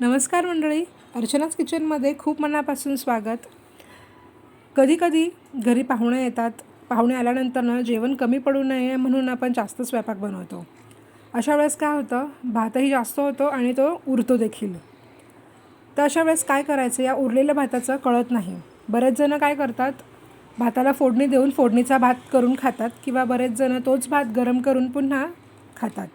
नमस्कार मंडळी. अर्चनाच किचनमध्ये खूप मनापासून स्वागत. कधीकधी घरी पाहुणे येतात. पाहुणे आल्यानंतरनं जेवण कमी पडू नये म्हणून आपण जास्त स्वयंपाक बनवतो. अशा वेळेस काय होतं? भातही जास्त होतो आणि तो उरतो देखील. तर अशा वेळेस काय करायचं? या उरलेल्या भाताचं कळत नाही. बरेच जणं काय करतात? भाताला फोडणी देऊन फोडणीचा भात करून खातात किंवा बरेच जणं तोच भात गरम करून पुन्हा खातात.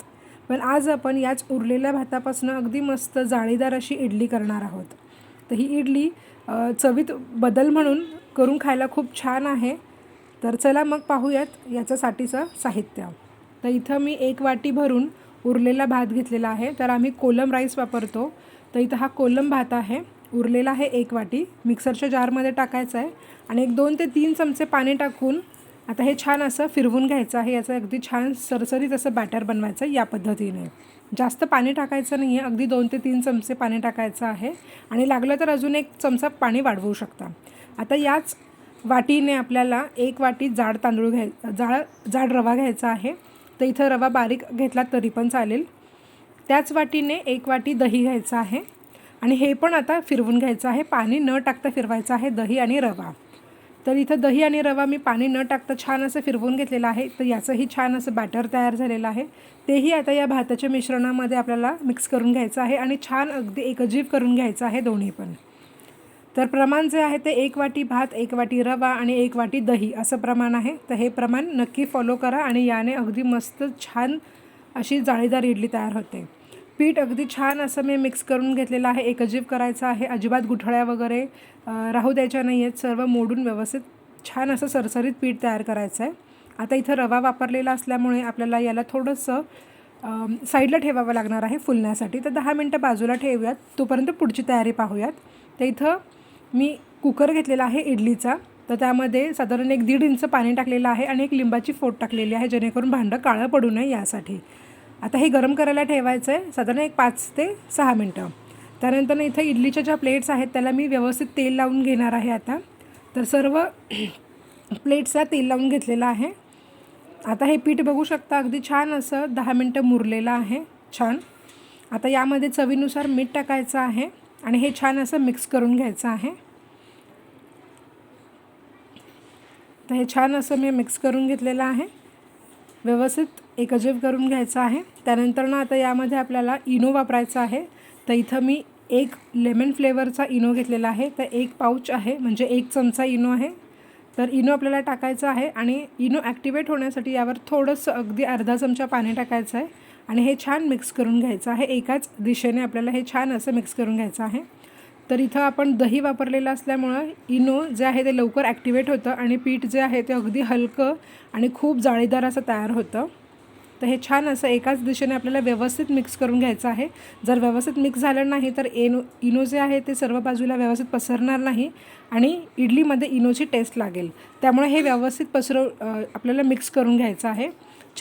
पण आज आपण याच उरलेल्या भातापासून अगदी मस्त जाळीदार अशी इडली करणार आहोत. तर ही इडली चवीत बदल म्हणून करून खायला खूप छान आहे. तर चला मग पाहूयात याच्यासाठीचं साहित्य. तर इथं मी एक वाटी भरून उरलेला भात घेतलेला आहे. तर आम्ही कोलम राईस वापरतो. तर इथं हा कोलम भात आहे. उरलेला आहे एक वाटी. मिक्सरच्या जारमध्ये टाकायचा आहे. आणि एक दोन ते तीन चमचे पाणी टाकून आता हे छान असं फिरवून घ्यायचं आहे. याचं अगदी छान सरसरीत असं बॅटर बनवायचं या पद्धतीने. जास्त पाणी टाकायचं नाही आहे अगदी दोन ते तीन चमचे पाणी टाकायचं आहे. आणि लागलं तर अजून एक चमचा पाणी वाढवू शकता. आता याच वाटीने आपल्याला एक वाटी जाड तांदूळ घ्याय जाड जाड रवा घ्यायचा आहे. तर इथं रवा बारीक घेतला तरी पण चालेल. त्याच वाटीने एक वाटी दही घ्यायचं आहे. आणि हे पण आता फिरवून घ्यायचं आहे. पाणी न टाकता फिरवायचं आहे दही आणि रवा. तर इथं दही आणि रवा मी पाणी न टाकता छान असं फिरवून घेतलेलं आहे. तर याचंही छान असं बॅटर तयार झालेलं आहे. तेही आता या भाताच्या मिश्रणामध्ये आपल्याला मिक्स करून घ्यायचं आहे आणि छान अगदी एकजीव करून घ्यायचं आहे दोन्ही पण. तर प्रमाण जे आहे ते एक वाटी भात एक वाटी रवा आणि एक वाटी दही असं प्रमाण आहे. तर हे प्रमाण नक्की फॉलो करा आणि याने अगदी मस्त छान अशी जाळीदार इडली तयार होते. पीठ अगदी छान असं मी मिक्स करून घेतलेलं आहे. एकजीव करायचं आहे. अजिबात गुठळ्या वगैरे राहू द्यायच्या नाही आहेत सर्व मोडून व्यवस्थित छान असं सरसरीत पीठ तयार करायचं आहे आता इथं रवा वापरलेला असल्यामुळे आपल्याला याला थोडंसं साईडला ठेवावं लागणार आहे फुलण्यासाठी. तर दहा मिनटं बाजूला ठेवूयात. तोपर्यंत पुढची तयारी पाहूयात. तर इथं मी कुकर घेतलेला आहे इडलीचा. तर त्यामध्ये साधारण एक दीड इंच पाणी टाकलेलं आहे आणि एक लिंबाची फोट टाकलेली आहे जेणेकरून भांडं काळं पडू नये यासाठी. आता हे गरम करायला ठेवायचं आहे साधारण एक पाच ते सहा मिनटं. त्यानंतर इथं इडलीच्या ज्या प्लेट्स आहेत त्याला मी व्यवस्थित तेल लावून घेणार आहे आता. तर सर्व प्लेट्सला तेल लावून घेतलेलं आहे. आता हे पीठ बघू शकता अगदी छान असं दहा मिनटं मुरलेलं आहे. छान. आता यामध्ये चवीनुसार मीठ टाकायचं आहे आणि हे छान असं मिक्स करून घ्यायचं आहे. तर हे छान असं मी मिक्स करून घेतलेलं आहे. व्यवस्थित एकजीव करून घ्यायचं आहे. त्यानंतर ना आता यामध्ये आपल्याला इनो वापरायचा आहे. तर इथं मी एक लेमन फ्लेवरचा इनो घेतलेला आहे. तर एक पाऊच आहे म्हणजे एक चमचा इनो आहे. तर इनो आपल्याला टाकायचं आहे आणि इनो ॲक्टिवेट होण्यासाठी यावर थोडंसं अगदी अर्धा चमचा पाणी टाकायचं आहे. आणि हे छान मिक्स करून घ्यायचं आहे. एकाच दिशेने आपल्याला हे छान असं मिक्स करून घ्यायचं आहे. तर इथं आपण दही वापरलेलं असल्यामुळं इनो जे आहे ते लवकर ॲक्टिवेट होतं आणि पीठ जे आहे ते अगदी हलकं आणि खूप जाळीदार असं तयार होतं. तर हे छान असं एकाच दिशेने आपल्याला व्यवस्थित मिक्स करून घ्यायचं आहे. जर व्यवस्थित मिक्स झालं नाही तर एनो इनो जे आहे ते सर्व बाजूला व्यवस्थित पसरणार नाही आणि इडलीमध्ये इनोची टेस्ट लागेल. त्यामुळे हे व्यवस्थित पसरव आपल्याला मिक्स करून घ्यायचं आहे.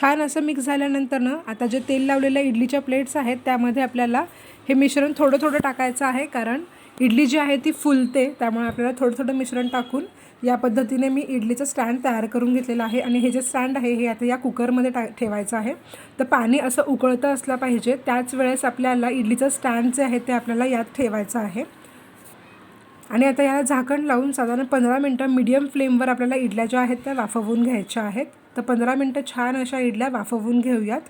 छान असं मिक्स झाल्यानंतरनं आता जे तेल लावलेल्या इडलीच्या प्लेट्स आहेत त्यामध्ये आपल्याला हे मिश्रण थोडं थोडं टाकायचं आहे कारण इडली जी आहे ती फुलते त्यामुळे आपल्याला थोडं थोडं मिश्रण टाकून या पद्धतीने मी इडलीचं स्टँड तयार करून घेतलेलं आहे. आणि हे जे स्टँड आहे हे आता या कुकरमध्ये टा ठेवायचं आहे. तर पाणी असं उकळतं असलं पाहिजे त्याच वेळेस आपल्याला इडलीचं स्टँड जे आहे ते आपल्याला यात ठेवायचं आहे. आणि आता याला झाकण लावून साधारण पंधरा मिनटं मीडियम फ्लेमवर आपल्याला इडल्या ज्या आहेत त्या वाफवून घ्यायच्या आहेत. तर पंधरा मिनटं छान अशा इडल्या वाफवून घेऊयात.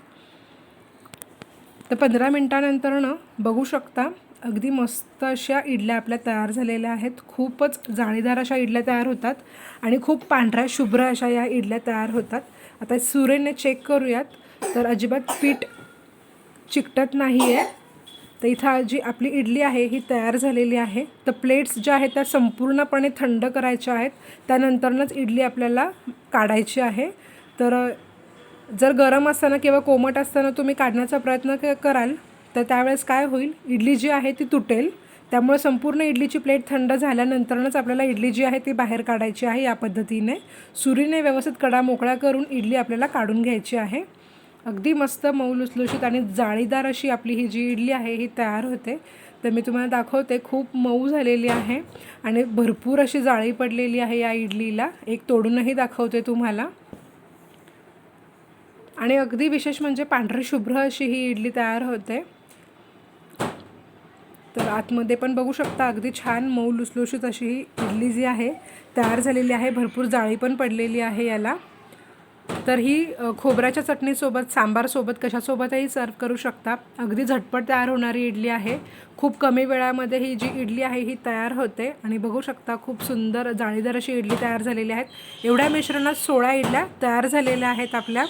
तर पंधरा मिनटानंतर ना बघू शकता अगदी मस्त अशा इडल्या आपल्या तयार झालेल्या आहेत. खूपच जाळीदार अशा इडल्या तयार होतात आणि खूप पांढऱ्या शुभ्र अशा या इडल्या तयार होतात. आता सुरेने चेक करूयात. तर अजिबात पीठ चिकटत नाही आहे तर इथं जी आपली इडली आहे ही तयार झालेली आहे. तर प्लेट्स ज्या आहेत त्या संपूर्णपणे थंड करायच्या आहेत. त्यानंतरनंच इडली आपल्याला काढायची आहे. तर जर गरम असताना किंवा कोमट असताना तुम्ही काढण्याचा प्रयत्न क कराल. तर त्यावेळेस काय होईल? इडली जी आहे ती तुटेल. त्यामुळे संपूर्ण इडलीची प्लेट थंड झाल्यानंतरच आपल्याला इडली जी आहे ती बाहेर काढायची आहे या पद्धतीने. सुरीने व्यवस्थित कडा मोकळा करून इडली आपल्याला काढून घ्यायची आहे. अगदी मस्त मऊ लुसलुशीत आणि जाळीदार अशी आपली ही जी इडली आहे ही तयार होते. तर मी तुम्हाला दाखवते खूप मऊ झालेली आहे आणि भरपूर अशी जाळी पडलेली आहे या इडलीला. एक तोडूनही दाखवते तुम्हाला. आणि अगदी विशेष म्हणजे पांढरी शुभ्र अशी ही इडली तयार होते. तर आतमध्ये पण बघू शकता अगदी छान मऊ लुसलुशीत अशी ही इडली जी आहे तयार झालेली आहे. भरपूर जाळी पण पडलेली आहे याला. तर ही खोबऱ्याच्या चटणीसोबत सांबारसोबत कशासोबतही सर्व करू शकता. अगदी झटपट तयार होणारी इडली आहे. खूप कमी वेळामध्ये ही जी इडली आहे ही तयार होते. आणि बघू शकता खूप सुंदर जाळीदार अशी इडली तयार झालेली आहेत. एवढ्या मिश्रणात सोळा इडल्या तयार झालेल्या आहेत आपल्या.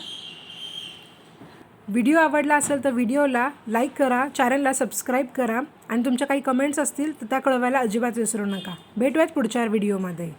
व्हिडिओ आवडला असेल तर व्हिडिओला लाईक करा चॅनलला सबस्क्राईब करा आणि तुमच्या काही कमेंट्स असतील तर त्या कळवायला अजिबात विसरू नका. भेटूयात पुढच्या व्हिडिओमध्ये.